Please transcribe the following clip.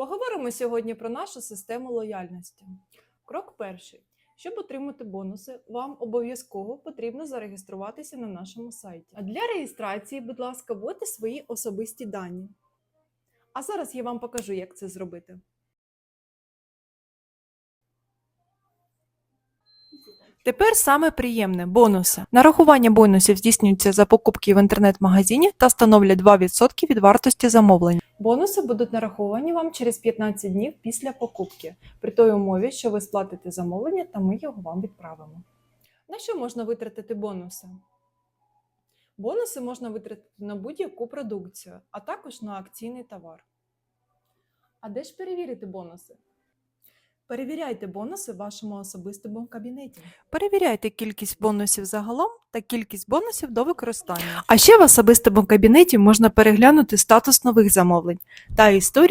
Поговоримо сьогодні про нашу систему лояльності. Крок перший. Щоб отримати бонуси, вам обов'язково потрібно зареєструватися на нашому сайті. А для реєстрації, будь ласка, вводьте свої особисті дані. А зараз я вам покажу, як це зробити. Тепер саме приємне бонуси. Нарахування бонусів здійснюється за покупки в інтернет-магазині та становлять 2% від вартості замовлення. Бонуси будуть нараховані вам через 15 днів після покупки, при той умові, що ви сплатите замовлення та ми його вам відправимо. На що можна витратити бонуси? Бонуси можна витратити на будь-яку продукцію, а також на акційний товар. А де ж перевірити бонуси? Перевіряйте бонуси в вашому особистому кабінеті. Перевіряйте кількість бонусів загалом та кількість бонусів до використання. А ще в особистому кабінеті можна переглянути статус нових замовлень та історію